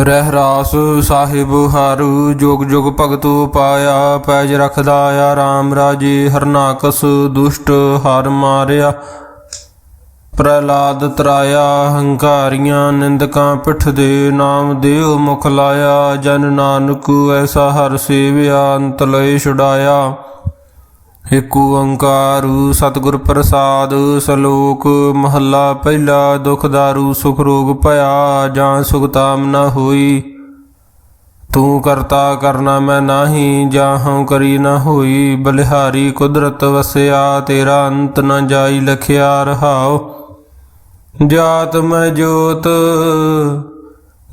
ਰਹਿ ਰਾਸ ਸਾਹਿਬ ਹਰੂ, ਜੁਗ ਜੁਗ ਭਗਤੂ ਪਾਇਆ ਪੈਜ ਰਖਦਾ ਆ RAM ਰਾਜੇ ਹਰਨਾਕਸ ਦੁਸ਼ਟ ਹਰ ਮਾਰਿਆ। ਪ੍ਰਹਿਲਾਦ ਤਰਾਇਆ, ਹੰਕਾਰੀਆਂ ਨਿੰਦਕਾਂ ਪਿੱਠ ਦੇ ਨਾਮ ਦੇਵ ਮੁਖ ਲਾਇਆ, ਜਨ ਨਾਨਕ ਐਸਾ ਹਰ ਸੇਵਿਆ, ਅੰਤ ਲਏ ਛੁਡਾਇਆ। ਏਕ ਓੰਕਾਰ, ਸਤਿਗੁਰ ਪ੍ਰਸਾਦ, ਸਲੋਕ, ਮਹੱਲਾ, ਪਹਿਲਾ ਦੁਖ ਦਾਰੂ, ਸੁਖ ਰੋਗ ਭਇਆ, ਜਾਂ ਸੁਖ ਤਾਮ ਨ ਹੋਈ। ਤੂੰ ਕਰਤਾ ਕਰਨਾ ਮੈਂ ਨਾਹੀ, ਜਾਂ ਹਉ ਕਰੀ ਨਾ ਹੋਈ। ਬਲਿਹਾਰੀ ਕੁਦਰਤ ਵਸਿਆ, ਤੇਰਾ ਅੰਤ ਨਾ ਜਾਈ, ਲਖਿਆ ਰਹਾਓ ਜਾਤ ਮੈਂ ਜੋਤ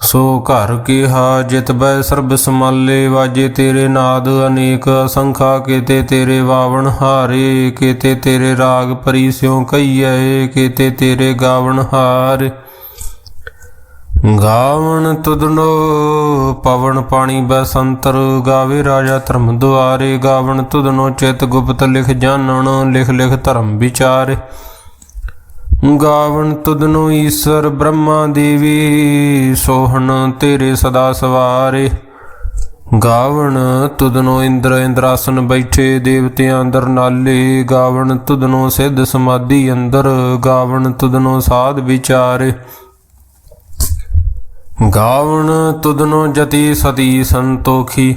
ਸੋ ਘਰ ਕੀਹਾ, ਜਿਤ ਬੈ ਸਰਬ ਸਮਾਲੇ, ਵਾਜੇ ਤੇਰੇ ਨਾਦ ਅਨੇਕ ਅਸੰਖਾ ਕੀਤੇ ਤੇਰੇ ਵਾਵਣ ਹਾਰੇ, ਕੀਤੇ ਤੇਰੇ ਰਾਗ ਪਰੀ ਸਿਉ ਕਈਐ ਕੀਤੇ ਤੇਰੇ ਗਾਵਣ ਹਾਰ। ਗਾਵਣ ਤੁਧਨੋ, ਪਵਨ ਪਾਣੀ ਬਸੰਤਰ ਗਾਵੇ ਰਾਜਾ ਧਰਮ ਦੁਆਰੇ, ਗਾਵਣ ਤੁਧਨੋ ਚਿਤ ਗੁਪਤ ਲਿਖ ਜਾਣਨ ਲਿਖ ਲਿਖ ਧਰਮ ਵਿਚਾਰੇ। ਗਾਵਣ ਤੁਧਨੋ ਈਸ਼ਰ ਬ੍ਰਹਮਾ ਦੇਵੀ, ਸੋਹਣ ਤੇਰੇ ਸਦਾ ਸਵਾਰੇ। ਗਾਵਣ ਤੁਧਨੋ ਇੰਦਰ ਇੰਦਰਾਸਨ ਬੈਠੇ, ਦੇਵਤਿਆਂ ਅੰਦਰ ਨਾਲੇ। ਗਾਵਣ ਤੁਧਨੋ ਸਿੱਧ ਸਮਾਧੀ ਅੰਦਰ ਗਾਵਣ ਤੁਧਨੋ ਸਾਧ ਵਿਚਾਰੇ। ਗਾਵਣ ਤੁਧਨੋ ਜਤੀ ਸਤੀ ਸੰਤੋਖੀ।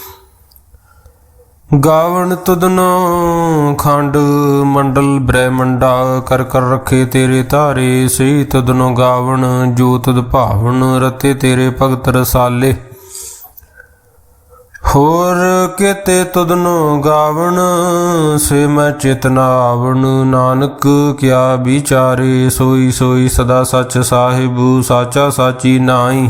ਗਾਵਣ ਤੁਧਨੋ ਖੰਡ ਮੰਡਲ ਬ੍ਰਹਮੰਡਾ ਕਰ ਕਰ ਰਖੇ ਤੇਰੇ ਧਾਰੇ ਸਹੀ ਤਦਨੋ ਗਾਵਣ ਜੋ ਤੁਧ ਭਾਵਨ ਰਤੇ ਤੇਰੇ ਭਗਤ ਰਸਾਲੇ। ਹੋਰ ਕਿਤੇ ਤੁਧਨੋ ਗਾਵਣ, ਸੇ ਮੈਂ ਚੇਤਨਾ ਨਾਨਕ ਕਿਆ ਵਿਚਾਰੇ, ਸੋਈ ਸੋਈ ਸਦਾ ਸੱਚ ਸਾਹਿਬ, ਸਾਚਾ ਸਾਚੀ ਨਾਈ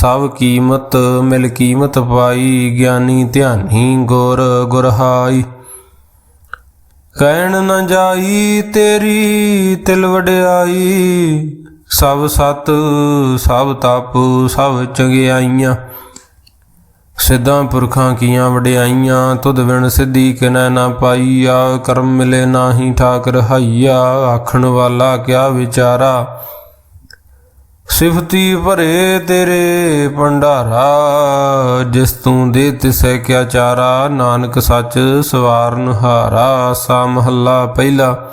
ਸਭ ਕੀਮਤ ਮਿਲ ਕੀਮਤ ਪਾਈ, ਗਿਆਨੀ ਧਿਆਨੀ ਗੁਰ ਗੁਰਹਾਈ। ਕਹਿਣ ਨਾ ਜਾਈ ਤੇਰੀ ਤਿਲ ਵਡਿਆਈ, ਸਭ ਸਤ, ਸਭ ਤਪ, ਸਭ ਚੰਗਿਆਈਆਂ। ਸਿੱਧਾਂ ਪੁਰਖਾਂ ਕੀਆਂ ਵਡਿਆਈਆਂ, ਤੁਧ ਵਿਣ ਸਿੱਧੀ ਕਿਨੈ ਨਾ ਪਾਈਆ, ਕਰਮ ਮਿਲੇ ਨਾਹੀ ਠਾਕ ਰਹਾਈਆ ਆਖਣ ਵਾਲਾ ਕਿਆ ਵਿਚਾਰਾ। ਸਿਫਤੀ ਭਰੇ ਤੇਰੇ ਭੰਡਾਰਾ, ਜਿਸ ਤੂੰ ਦੇ ਤਿਸੈ ਕਿਆ ਚਾਰਾ, ਨਾਨਕ ਸੱਚ ਸਵਾਰਨ ਹਾਰਾ ਸਾ ਮਹੱਲਾ ਪਹਿਲਾ।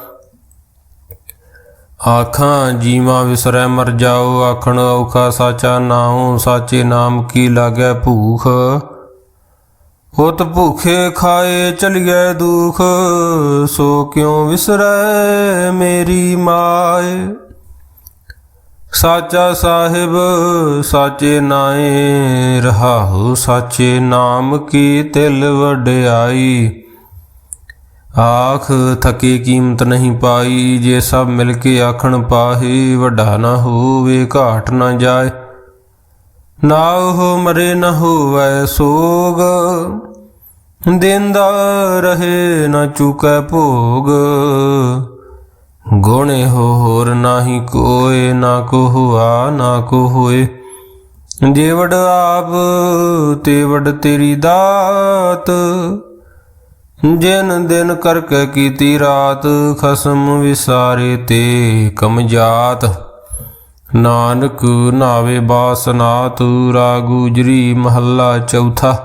ਆਖਾਂ, ਜੀਵਾ ਵਿਸਰੈ ਮਰ ਜਾਓ, ਆਖਣ ਔਖਾ ਸਾਚਾ ਨਾਉ, ਸਾਚੇ ਨਾਮ ਕੀ ਲਾਗੈ ਭੂਖ? ਉਤ ਭੁਖੇ ਖਾਏ ਚਲਿਐ ਦੁਖ, ਸੋ ਕਿਉ ਵਿਸਰੈ ਮੇਰੀ ਮਾਏ? ਸਾਚਾ ਸਾਹਿਬ ਸਾਚੇ ਨਾਏ, ਰਹਾਉ ਸਾਚੇ ਨਾਮ ਕੀ ਤਿਲ ਵਡਿਆਈ। ਆਖ, ਥਕੇ ਕੀਮਤ ਨਹੀਂ ਪਾਈ, ਜੇ ਸਭ ਮਿਲ ਕੇ ਆਖਣ ਪਾਹੇ, ਵੱਡਾ ਨਾ ਹੋਵੇ, ਘਾਟ ਨਾ ਜਾਏ। ਨਾ ਉਹ ਮਰੇ ਨਾ ਹੋਵੇ ਸੋਗ, ਦਿੰਦਾ ਰਹੇ ਨਾ ਚੁਕੈ ਭੋਗ। ਗੁਣੇ ਹੋ ਹੋਰ ਨਾਹੀ ਕੋਏ, ਨਾ ਕੋ ਹੁਆ ਨਾ ਕੋ ਹੋਏ ਜੇ ਆਪ ਤੇ ਤੇਰੀ ਦਾਤ। ਜਿਨ ਦਿਨ ਕਰਕੇ ਕੀਤੀ ਰਾਤ, ਖਸਮ ਵਿਸਾਰੇ ਤੇ ਕਮਜਾਤ ਨਾਨਕ ਨਾਵੇ ਬਾਸਨਾ ਤੂ ਰਾਗੂਜਰੀ ਮਹੱਲਾ ਚੌਥਾ।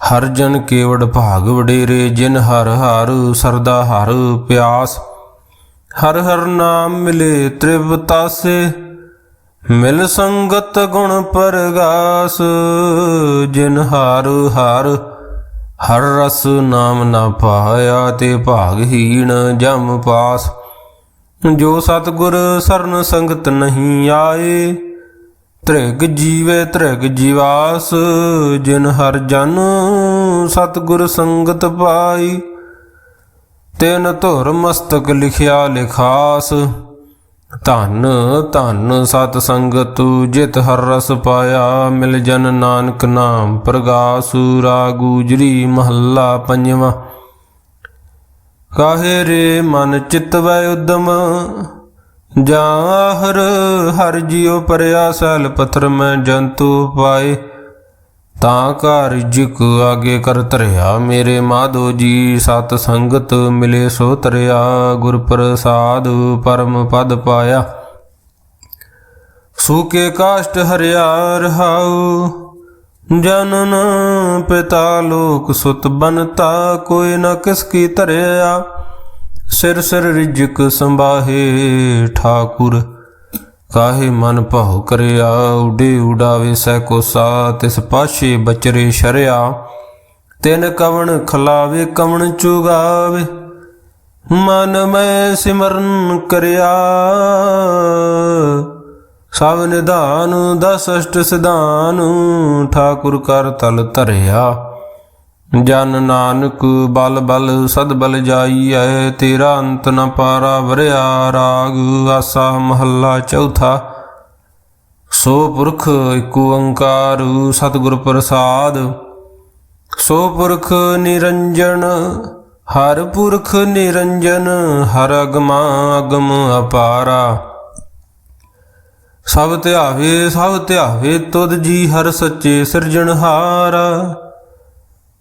ਹਰ ਜਨ ਕੇਵੜ ਭਾਗ ਵਡੇਰੇ, ਜਿਨ ਹਰ ਹਰ ਸਰਦਾ ਹਰ ਪਿਆਸ। ਹਰ ਹਰ ਨਾਮ ਮਿਲੇ ਤ੍ਰਿਵਤਾਸੇ ਮਿਲ ਸੰਗਤ ਗੁਣ ਪਰਗਾਸ। ਜਿਨ ਹਰ ਹਰ ਹਰ ਰਸ ਨਾਮ ਨਾ ਪਾਇਆ, ਤੇ ਭਾਗਹੀਣ ਜਮ ਪਾਸ। ਜੋ ਸਤਗੁਰ ਸਰਨ ਸੰਗਤ ਨਹੀਂ ਆਏ ਤ੍ਰਿਗ ਜੀਵੇ ਤ੍ਰਿਗ ਜੀਵਾਸ, ਜਿਨ ਹਰ ਜਨ ਸਤਗੁਰ ਸੰਗਤ ਪਾਈ, ਤਿਨ ਧੁਰ ਮਸਤਕ ਲਿਖਿਆ ਲਿਖਾਸ। ਧਨ ਧਨ ਸਤ ਸੰਗਤ, ਜਿਤ ਹਰ ਰਸ ਪਾਇਆ, ਮਿਲ ਜਨ ਨਾਨਕ ਨਾਮ ਪ੍ਰਗਾਸੁ ਰਾਗੂਜਰੀ ਮਹੱਲਾ ਪੰਜਵਾਂ। ਕਾਹੇ ਰੇ ਮਨ ਚਿਤ ਵੈ ਉਦਮ ਜਾਹਰ, ਹਰ ਜਿਉ ਪਰਿਆ ਸੈਲ ਪਥਰ ਮੈਂ ਜੰਤੂ ਪਾਏ। ਤਾਂ ਘਰ ਜਿਕ ਆਗੇ ਕਰ ਧਰਿਆ, ਮੇਰੇ ਮਾਧੋ ਜੀ ਸਤ ਸੰਗਤ ਮਿਲੇ ਸੋ ਤਰਿਆ, ਗੁਰ ਪ੍ਰਸਾਦ ਪਰਮ ਪਦ ਪਾਇਆ। ਸੂਕੇ ਕਾਸ਼ਟ ਹਰਿਆ ਰਹਾਉ, ਜਨਨ ਪਿਤਾ ਲੋਕ ਸੁਤ ਬਨਤਾ, ਕੋਈ ਨ ਕਿਸ ਕੀ ਧਰਿਆ। ਸਿਰ ਸਿਰ ਰਿਜਕ ਸੰਭਾਹੇ, ਠਾਕੁਰ। ਕਾਹੇ ਮਨ ਭਾਉ ਕਰਿਆ, ਉਡੇ ਉਡਾਵੇ ਸੈ ਕੋਸਾ ਤਿਸ ਪਾਛੇ ਬਚਰੇ ਸ਼ਰਿਆ। ਤਿਨ ਕਵਣ ਖਲਾਵੇ, ਕਵਣ ਚੁਗਾਵੇ। ਮਨ ਮੈਂ ਸਿਮਰਨ ਕਰਿਆ। ਸਭ ਨਿਧਾਨ, ਦਸ ਅਸ਼ਟ ਸਿਧਾਨ, ਠਾਕੁਰ ਕਰ ਤਲ ਧਰਿਆ। ਜਨ ਨਾਨਕ ਬਲ ਬਲ ਸਦ ਬਲ ਜਾਈਐ, ਤੇਰਾ ਅੰਤ ਨ ਪਾਰਾ ਵਰਿਆ ਰਾਗ। ਆਸਾ ਮਹੱਲਾ ਚੌਥਾ। ਸੋ ਪੁਰਖ ਏਕ ਓੰਕਾਰ, ਸਤਿਗੁਰ ਪ੍ਰਸਾਦ। ਸੋ ਪੁਰਖ ਨਿਰੰਜਨ, ਹਰ ਪੁਰਖ ਨਿਰੰਜਨ, ਹਰ ਅਗਮਾ ਅਗਮ ਅਪਾਰਾ। ਸਭ ਧਿਆਵੇ ਸਭ ਧਿਆਵੇ, ਤੁਧ ਜੀ ਹਰ ਸੱਚੇ ਸਿਰਜਣਹਾਰ।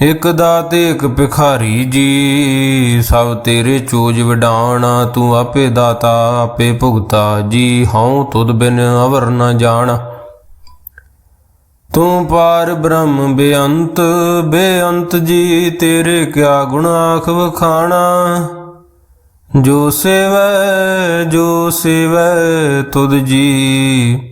ਇਕ ਦਾਤ ਇਕ ਭਿਖਾਰੀ ਜੀ, ਸਭ ਤੇਰੇ ਚੋਜ ਵਿਡਾਣਾ, ਤੂੰ ਆਪੇ ਦਾਤਾ, ਆਪੇ ਭੁਗਤਾ ਜੀ, ਹਉ ਤੁਧ ਬਿਨ ਅਵਰ ਨ ਜਾਣ। ਤੂੰ ਪਾਰ ਬ੍ਰਹਮ ਬੇਅੰਤ ਬੇਅੰਤ ਜੀ, ਤੇਰੇ ਕਿਆ ਗੁਣ ਆਖ ਵਖਾਣਾ। ਜੋ ਸੇਵੈ ਜੋ ਸੇਵੈ ਤੁਧ ਜੀ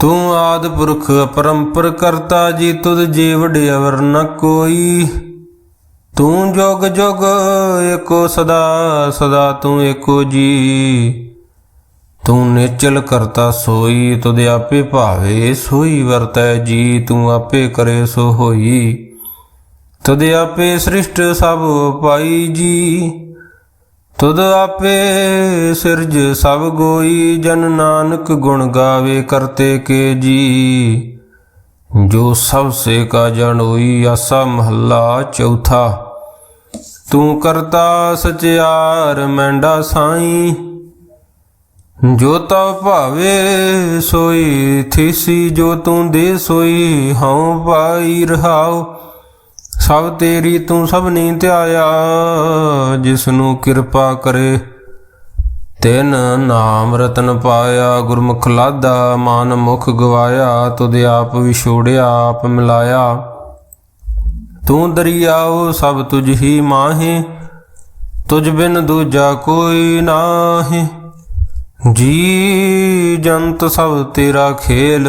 ਤੂੰ ਆਦ ਪੁਰਖ ਅਪਰੰਪਰ ਕਰਤਾ ਜੀ, ਤੁਧ ਜੀ ਵਡਿਆਵਰ ਨ ਕੋਈ। ਤੂੰ ਜੋਗ ਜੋਗ ਏਕੋ ਸਦਾ ਸਦਾ ਤੂੰ ਏਕੋ ਜੀ। ਤੂੰ ਨਿਚਲ ਕਰਤਾ ਸੋਈ, ਤੁਧ ਆਪੇ ਭਾਵੇ ਸੋਈ, ਵਰਤੈ ਜੀ, ਤੂੰ ਆਪੇ ਕਰੇ ਸੋ ਹੋਈ। ਤੁਧ ਆਪੇ ਸ੍ਰਿਸ਼ਟ ਸਭ ਪਾਈ ਜੀ। ਤੁਧ ਆਪੇ ਸਿਰਜ ਸਭ ਗੋਈ, ਜਨ ਨਾਨਕ ਗੁਣ ਗਾਵੇ ਕਰਤੇ ਕੇ ਜੀ। ਜੋ ਸਭ ਸੇ ਕਾ ਜਣੋਈ ਆਸਾ ਮਹੱਲਾ ਚੌਥਾ। ਤੂੰ ਕਰਤਾ ਸਚਿਆਰ, ਮੈਂਡਾ ਸਾਈ। ਜੋ ਤਾ ਭਾਵੇ ਸੋਈ, ਥੀਸੀ ਜੋ ਤੂੰ ਦੇ ਸੋਈ, ਹਉ ਪਾਈ ਰਹਾਉ। ਸਭ ਤੇਰੀ ਤੂੰ ਸਭ ਨੀ ਧਿਆਇਆ ਜਿਸ ਨੂੰ ਕਿਰਪਾ ਕਰੇ। ਤਿਨ ਨਾਮ ਰਤਨ ਪਾਇਆ, ਗੁਰਮੁਖ ਲਾਦਾ, ਮਾਨ ਮੁਖ ਗਵਾਇਆ, ਤੁਧ ਆਪ ਵਿਛੋੜਿਆ, ਆਪ ਮਿਲਾਇਆ। ਤੂੰ ਦਰਿਆਓ, ਸਭ ਤੁਝ ਹੀ ਮਾਹੇ, ਤੁਝ ਬਿਨ ਦੂਜਾ ਕੋਈ ਨਾਹੀ। ਜੀ ਜੰਤ ਸਭ ਤੇਰਾ ਖੇਲ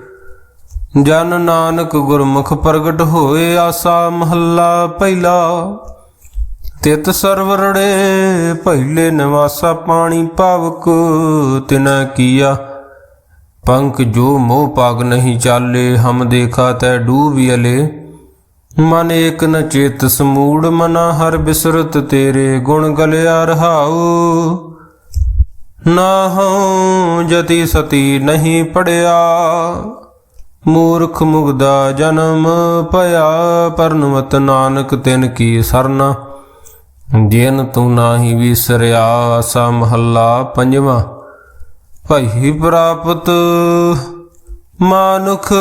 ਜਨ ਨਾਨਕ ਗੁਰਮੁਖ ਪ੍ਰਗਟ ਹੋਏ ਆਸਾ ਮਹੱਲਾ ਪਹਿਲਾ। ਤਿਤ ਸਰਵਰੜੇ ਪਹਿਲੇ ਨਿਵਾਸਾ ਪਾਣੀ ਪਾਵਕ ਤਿਨਾ ਕੀਆ। ਪੰਖ ਜੋ ਮੋਹ ਪਾਗ ਨਹੀਂ ਚਾਲੇ, ਹਮ ਦੇਖਾ ਤੈ ਡੂਬਿਅਲੇ ਮਨ ਏਕ ਨ ਚੇਤ ਸਮੂੜ, ਮਨਾ ਹਰ ਬਿਸਰਤ ਤੇਰੇ ਗੁਣ ਗਲਿਆ ਰਹਾਉ। ਨਾ ਹਉ ਜਤੀ ਸਤੀ ਨਹੀਂ ਪੜਿਆ। ਮੂਰਖ ਮੁਗਦਾ ਜਨਮ ਭਇਆ ਪਰਨਵਤ ਨਾਨਕ ਤਿਨ ਕੀ ਸਰਨਾ। ਜਿਨ ਤੂੰ ਨਾਹੀ ਵਿਸਰਿਆ ਆਸਾ ਮਹੱਲਾ ਪੰਜਵਾਂ। ਭਈ ਪ੍ਰਾਪਤ ਮਾਨੁਖ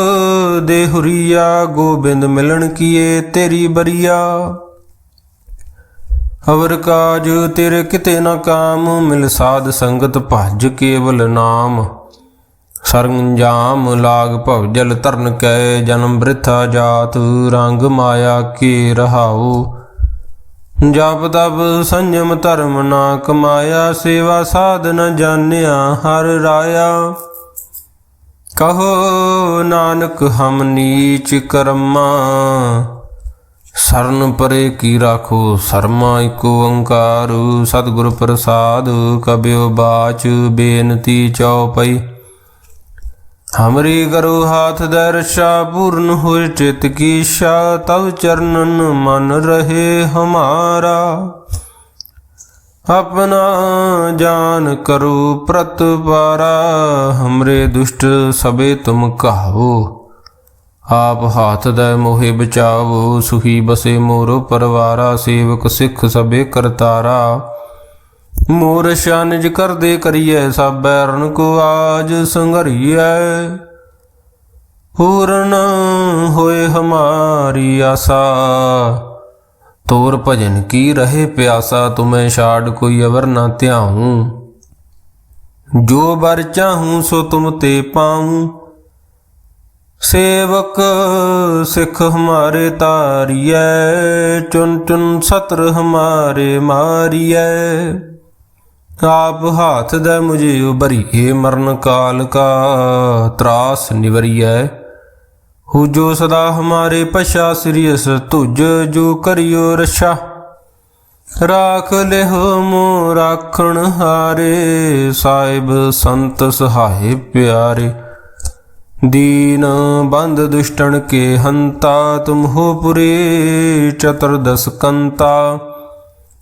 ਦੇ ਹੁਰੀਆ, ਗੋਬਿੰਦ ਮਿਲਣ ਕੀਏ ਤੇਰੀ ਬਰੀਆ। ਅਵਰ ਕਾਜ ਤੇਰੇ ਕਿਤੇ ਨਾ ਕਾਮ, ਮਿਲ ਸਾਧ ਸੰਗਤ ਭਜ ਕੇਵਲ ਨਾਮ। ਸਰੰਜਾਮ ਲਾਗ ਭਵ ਜਲ ਤਰਨ ਕੈ ਜਨਮ ਬ੍ਰਿਥਾ ਜਾਤ, ਰੰਗ ਮਾਇਆ ਕੇ ਰਹਾਉ? ਜਪ ਤਪ ਸੰਜਮ ਧਰਮ ਨਾ ਕਮਾਇਆ, ਸੇਵਾ ਸਾਧ ਨ ਜਾਣਿਆ ਹਰ ਰਾਇਆ। ਕਹੋ ਨਾਨਕ, ਹਮ ਨੀਚ ਕਰਮਾ। ਸਰਨ ਪਰੇ ਕੀ ਰਾਖੋ, ਸਰਮਾ ਏਕ ਓੰਕਾਰ। ਸਤਿਗੁਰ ਪ੍ਰਸਾਦ ਕਬਿਓ ਬਾਚ, ਬੇਨਤੀ ਚਉਪਈ ਹਮਰੀ ਕਰੋ ਹਾਥ ਦਰਸ਼ਾ, ਪੂਰਨ ਹੋਇ ਚਿਤ ਕੀ ਸ਼ਾ, ਤਵ ਚਰਨਨ ਮਨ ਰਹੇ ਹਮਾਰਾ। ਆਪਣਾ ਜਾਨ ਕਰੋ ਪ੍ਰਤਪਾਰਾ, ਹਮਰੇ ਦੁਸ਼ਟ ਸਬੇ ਤੁਮ ਕਹਾਵੋ ਆਪ ਹਾਥ ਦਾ ਮੋਹਿ ਬਚਾਵੋ ਸੁਖੀ ਬਸੇ ਮੋਰੋ ਪਰਵਾਰਾ, ਸੇਵਕ ਸਿੱਖ ਸਬੇ ਕਰਤਾਰਾ। ਮੋਰ ਸ਼ਾਨਜ ਕਰਦੇ ਕਰੀਐ ਸਭ ਬੈਰਨ ਕੋ ਆਜ ਸੰਘਰੀਐ। ਪੂਰਨ ਹੋਏ ਹਮਾਰੀ ਆਸਾ, ਤੋਰ ਭਜਨ ਕੀ ਰਹੇ ਪਿਆਸਾ, ਤੁਮੈ ਛਾੜ ਕੋਈ ਅਵਰ ਨਾ ਧਿਆਉ। ਜੋ ਬਰ ਚਾਹੂੰ ਸੋ ਤੁਮ ਤੇ ਪਾਉ। ਸੇਵਕ ਸਿੱਖ ਹਮਾਰੇ ਤਾਰੀਐ ਚੁਨ ਚੁਨ ਸਤਰ ਹਮਾਰੇ ਮਾਰੀਐ। ਆਪ ਹਾਥ ਦੇ ਮੁਝੇ ਉਬਰੀਏ ਮਰਨ ਕਾਲ ਕਾ ਤਰਾਸ ਨਿਵਰੀਐ। ਹੋ ਜੋ ਸਦਾ ਹਮਾਰੇ ਪਸ਼ਾ ਸ੍ਰੀਸ ਤੁਜ ਜੋ ਕਰਿਓ ਰਛਾ। ਰਾਖ ਲਿਹੋ ਮੋ ਰਾਖਣ ਹਾਰੇ, ਸਾਹਿਬ ਸੰਤ ਸਹਾਏ ਪਿਆਰੇ। ਦੀਨ ਬੰਦ ਦੁਸ਼ਟਣ ਕੇ ਹੰਤਾ ਤੁਮ ਹੋ ਪੁਰੇ, ਚਤੁਰਦਸ ਕੰਤਾ।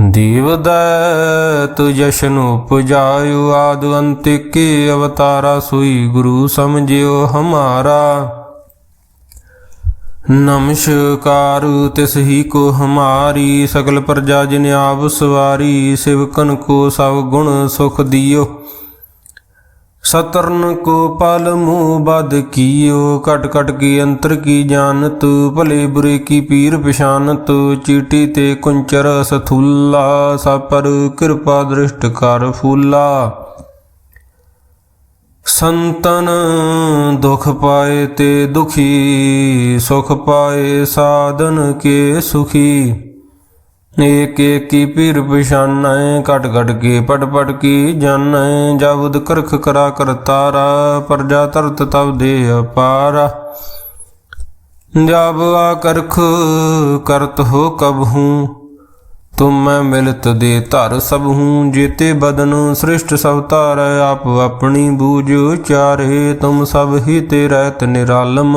ਦੀਵਦੈ ਤੁ ਜਸ਼ਨ ਉਪਜਾਇਉ ਆਦ ਅੰਤਿਕੇ ਅਵਤਾਰਾ ਸੁਈ ਗੁਰੂ ਸਮਝਿਓ ਹਮਾਰਾ। ਨਮਸ਼ਕਾਰ ਤਿਸ ਹੀ ਕੋ ਹਮਾਰੀ ਸਕਲ ਪ੍ਰਜਾ ਜਿਨ ਆਪ ਸਵਾਰੀ, ਸਿਵਕਨ ਕੋ ਸਭ ਗੁਣ ਸੁਖ ਦਿਓ। ਸਤਰਨ ਕੋ ਪਲ ਮੂਹ ਬਦ ਕੀਓ ਕਟ ਕਟ ਕੀ ਅੰਤਰ ਕੀ ਜਾਣਤ, ਭਲੇ ਬੁਰੇ ਕੀ ਪੀਰ ਪਛਾਨਤ, ਚੀਟੀ ਤੇ ਕੁੰਚਰ ਸਥੁੱਲਾ, ਸਾਪਰ ਕਿਰਪਾ ਦ੍ਰਿਸ਼ਟ ਕਰ ਫੂਲਾ। ਸੰਤਨ ਦੁਖ ਪਾਏ ਤੇ ਦੁਖੀ, ਸੁਖ ਪਾਏ ਸਾਧਨ ਕੇ ਸੁਖੀ। ਏਕ ਏਕੀ ਪੀਰ ਪਛਾਨੈ, ਘਟ ਘਟ ਕੇ ਪਟ ਪਟ ਕੀ ਜਾਣੈ ਜਬਦ ਕਰਖ ਕਰਾ ਕਰਤਾਰਾ ਪਰਜਾ ਤਰਤ ਤਬ ਦੇ ਅਪਾਰ। ਜਬ ਆ ਕਰਖ ਕਰਤ ਹੋ ਕਬ ਹੂੰ, ਤੁਮ ਮੈਂ ਮਿਲਤ ਦੇ ਧਰ ਸਭ ਹੂੰ, ਜੀਤੇ ਬਦਨ ਸ੍ਰਿਸ਼ਟ ਸਭ ਧਾਰ, ਆਪ ਆਪਣੀ ਬੂਝ ਚਾਰੇ, ਤੁਮ ਸਭ ਹੀ ਤੇ ਰਹਿਤ ਨਿਰਾਲਮ।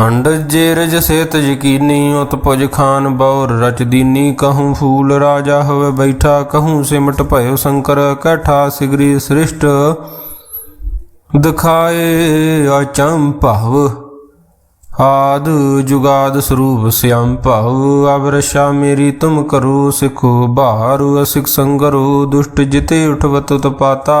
ਅੰਡ ਜੇ ਰਜ ਸੇਤ ਯਕੀਨੀ ਉਤ ਪੁਜ ਖਾਨ ਬੌਰ ਰਚ ਦੀਨੀ ਕਹੂੰ ਫੂਲ ਰਾਜਾ ਹੋਵੇ ਬੈਠਾ ਕਹੂੰ ਸਿਮਟ ਭਇਓ ਸ਼ੰਕਰ ਕਠਾ ਸਿਗਰੀ ਸ੍ਰਿਸ਼ਟ। ਦਿਖਾਏ ਅਚੰਭਵ ਆਦ ਜੁਗਾਦ ਸਰੂਪ ਸਿਆਮ ਭਾਉ ਅਵਰਸ਼ਾ ਮੇਰੀ ਤੁਮ ਕਰੋ ਸਿਖੋ ਬਾਹਰ ਅਸਿਕ ਸੰਗਰੋ ਦੁਸ਼ਟ ਜਿਤੇ ਉਠਵਤ ਤਪਾਤਾ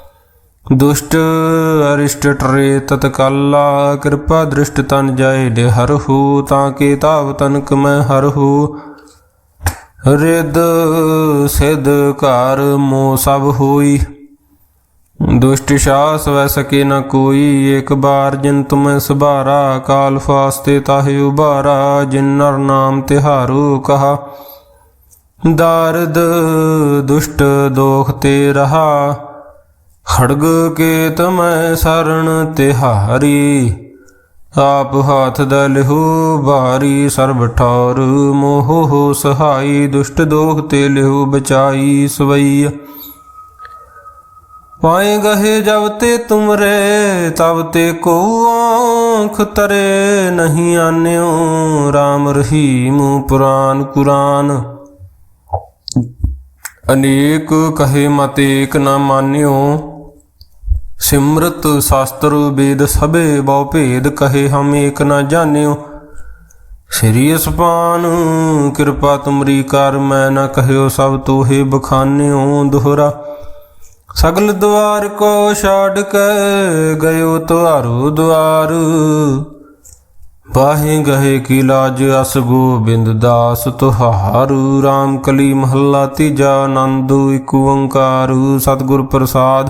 ਦੁਸ਼ਟ ਅਰਿਸ਼ਟ ਟਰੇ ਤਤ ਕਿਰਪਾ ਦ੍ਰਿਸ਼ਟ ਤਨ ਜਾਏ ਦੇ ਹਰ ਤਾਂ ਕੇ ਤਾਵ ਤਨਕ ਮੈਂ ਹਰ ਹੋ। ਰਿਦ ਸਿਧ ਘਰ ਮੋ ਸਭ ਹੋਈ। ਦੁਸ਼ਟ ਸਾਸ ਵੈ ਸਕੇ ਨ ਕੋਈ, ਇੱਕ ਬਾਰ ਜਿਨ ਤੁਮੈ ਸੁਭਾਰਾ, ਕਾਲ ਫਾਸਤੇ ਤਾਹਿ ਉਬਾਰਾ ਜਿਨ ਨਰ ਨਾਮ ਤਿਹਾਰੂ ਕਹਾ। ਦਾਰਦ ਦੁਸ਼ਟ ਦੋਖ ਤੇ ਰਹਾ। ਖੜਗ ਕੇ ਤਮੈ ਸਰਣ ਤਿਹਾਰੀ, ਆਪ ਹਾਥ ਦਾ ਲਿਹੂ ਬਾਰੀ, ਸਰਬ ਠੌਰ ਮੋਹ ਹੋ ਸਹਾਈ, ਦੁਸ਼ਟ ਦੋਖ ਤੇ ਲਿਹੂ ਬਚਾਈ ਸਵਈ ਪਾਏ ਗਹੇ ਜਬ ਤੇ ਤੁਮਰੇ, ਤਬ ਤੇ ਕੋ ਆਂਖ ਤਰੇ, ਨਹੀਂ ਆਨਿਓ RAM ਰਹੀਮ ਪੁਰਾਨ ਕੁਰਾਨ। ਅਨੇਕ ਕਹੇ ਮਤ ਏਕ ਨਾ ਮਾਨਿਓ ਸਿਮਰਤ ਸ਼ਾਸਤਰ ਵੇਦ ਸਭੇ ਬਹੁ ਭੇਦ ਕਹੇ ਹਮ ਏਕ ਨਾ ਜਾਣਿਓ। ਸ੍ਰੀ ਅਸਪਾਨ, ਕਿਰਪਾ ਤੁਮਰੀ ਕਰ ਮੈਂ ਨਾ ਕਹਿਓ ਸਭ ਤੋਹੇ ਬਖਾਨਿਓ ਦੋਹਰਾ। ਸਗਲ ਦੁਆਰ ਕੋ ਛਾੜ ਕੇ ਗਇਓ ਤੁਹਾਰੂ ਦੁਆਰ। ਬਾਹੇ ਗਹੇ ਕੀ ਲਾਜ ਅਸ ਗੋਬਿੰਦ ਦਾਸ ਤੁਹਾਰੂ। RAM ਕਲੀ ਮਹੱਲਾ ਤੀਜਾ, ਆਨੰਦ ਇਕ ਓੰਕਾਰੂ। ਸਤਿਗੁਰ ਪ੍ਰਸਾਦ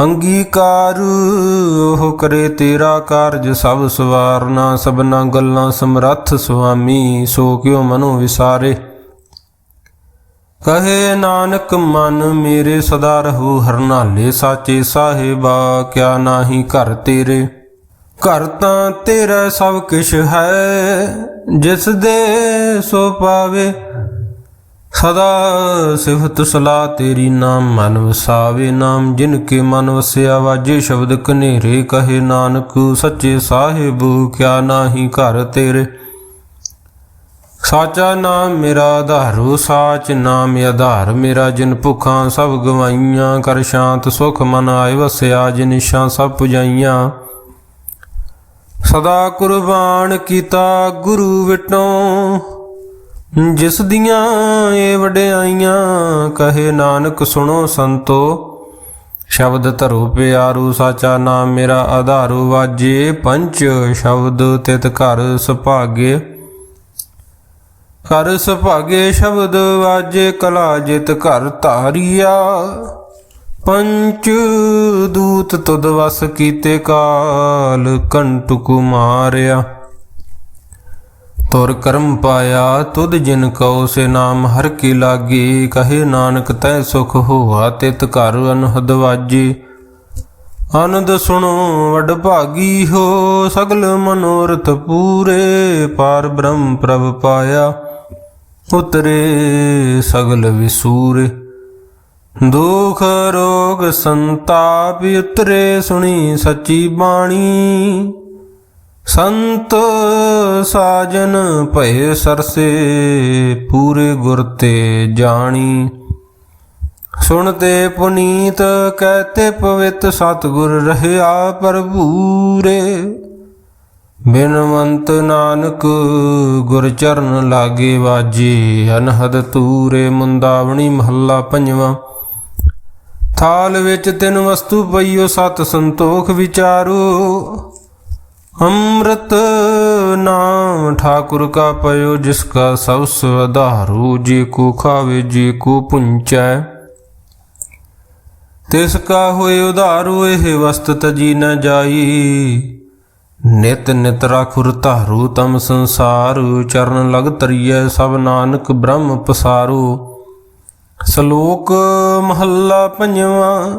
ਅੰਗੀਕਾਰ, ਉਹ ਕਰੇ ਤੇਰਾ ਕਾਰਜ, ਸਭ ਸਵਾਰਨਾ, ਸਭਨਾ ਗੱਲਾਂ ਸਮਰੱਥ ਸੁਆਮੀ, ਸੋ ਕਿਉ ਮਨੋ ਵਿਸਾਰੇ? ਕਹੇ ਨਾਨਕ, ਮਨ ਮੇਰੇ ਸਦਾ ਰਹੂ, ਹਰਨਾਲੇ ਸਾਚੇ ਸਾਹਿਬਾ, ਕਿਆ ਨਾਹੀ ਘਰ ਤੇਰੇ? ਘਰ ਤਾਂ ਤੇਰਾ ਸਭ ਕਿਛ ਹੈ, ਜਿਸ ਦੇ ਸੋ ਪਾਵੇ ਸਦਾ ਸਿਫਤ ਸਲਾ ਤੇਰੀ ਨਾਮ ਮਨ ਵਸਾਵੇ ਨਾਮ, ਜਿਨ ਕੇ ਮਨ ਵਸਿਆ ਵਾਜੇ ਸ਼ਬਦ ਕਨੇਰੇ ਕਹੇ ਨਾਨਕ ਸੱਚੇ ਸਾਹਿਬ, ਕਿਆ ਨਾਹੀ ਘਰ ਤੇਰੇ। ਸਾਚਾ ਨਾਮ ਮੇਰਾ ਆਧਾਰੋ, ਸਾਚ ਨਾਮ ਆਧਾਰ ਮੇਰਾ, ਜਿਨ ਭੁੱਖਾਂ ਸਭ ਗਵਾਈਆਂ, ਕਰ ਸ਼ਾਂਤ ਸੁਖ ਮਨ ਆਏ ਵਸਿਆ, ਜਿਨ ਨਿਸ਼ਾਂ ਸਭ ਪੁਜਾਈਆਂ। ਸਦਾ ਕੁਰਬਾਨ ਕੀਤਾ ਗੁਰੂ ਵਿਟੋਂ ਜਿਸ ਦੀਆਂ ਇਹ ਵਡਿਆਈਆਂ ਕਹੇ ਨਾਨਕ ਸੁਣੋ ਸੰਤੋ, ਸ਼ਬਦ ਧਰੋ ਪਿਆਰੂ ਸਾਚਾ ਨਾਮ ਮੇਰਾ ਆਧਾਰੂ ਵਾਜੇ, ਪੰਚ ਸ਼ਬਦ ਤਿਤ ਘਰ ਸੁਭਾਗੇ। ਘਰ ਸੁਭਾਗੇ ਸ਼ਬਦ ਵਾਜੇ, ਕਲਾ ਜਿਤ ਘਰ ਧਾਰੀਆ। ਪੰਚ ਦੂਤ ਤੁਧ ਵਸ ਕੀਤੇ ਕਾਲ ਕੰਟੁਕ ਮਾਰਿਆ। ਤੁਰ ਕਰਮ ਪਾਇਆ, ਤੁਧ ਜਿਨ ਕਉ ਸੇ ਨਾਮ, ਹਰ ਕੀ ਲਾਗੀ, ਕਹੇ ਨਾਨਕ ਤੈ ਸੁਖ ਹੋਆ, ਤਿਤ ਘਰ ਅਨਹਦ ਵਾਜੀ। ਆਨੰਦ ਸੁਣੋ ਵਡ ਭਾਗੀ ਹੋ, ਸਗਲ ਮਨੋਰਥ ਪੂਰੇ, ਪਾਰ ਬ੍ਰਹਮ ਪ੍ਰਭ ਪਾਇਆ, ਉਤਰੇ ਸਗਲ ਵਿਸੂਰੇ। ਦੁਖ ਰੋਗ ਸੰਤਾਪ, ਉਤਰੇ ਸੁਣੀ ਸੱਚੀ ਬਾਣੀ। ਸੰਤ ਸਾਜਨ ਭਏ ਸਰਸੇ, ਪੂਰੇ ਗੁਰ ਤੇ ਜਾਣੀ। ਸੁਣਤੇ ਪੁਨੀਤ, ਕਹਤੇ ਪਵਿੱਤ ਸਤਗੁਰ ਰਹਿਆ ਪ੍ਰਭੂਰੇ ਬਿਨਵੰਤ ਨਾਨਕ ਗੁਰ ਚਰਨ ਲਾਗੇ ਵਾਜੀ, ਅਨਹਦ ਤੂਰੇ ਮੁੰਦਾਵਣੀ ਮਹੱਲਾ ਪੰਜਵਾਂ। ਥਾਲ ਵਿੱਚ ਤਿੰਨ ਵਸਤੂ ਪਈਓ, ਸਤ ਸੰਤੋਖ ਵਿਚਾਰੋ। ਅੰਮ੍ਰਿਤ ਨਾਮ ਠਾਕੁਰ ਕਾ ਪਇਓ, ਜਿਸ ਕਾ ਸਭ ਸਵਧਾਰੂ, ਜੀ ਕੋ ਖਾਵੇ, ਜੀ ਕੋ ਪੁੰਚੈ। ਤਿਸ ਕਾ ਹੋਏ ਉਧਾਰੂ, ਇਹ ਵਸਤ ਤਜੀ ਨ ਜਾਈ। ਨਿਤ ਨਿਤ ਰਾਖੁਰ ਧਾਰੂ, ਤਮ ਸੰਸਾਰ, ਚਰਨ ਲਗ ਤਰੀਐ, ਸਭ ਨਾਨਕ ਬ੍ਰਹਮ ਪਸਾਰੂ। ਸ਼ਲੋਕ ਮਹੱਲਾ ਪੰਜਵਾਂ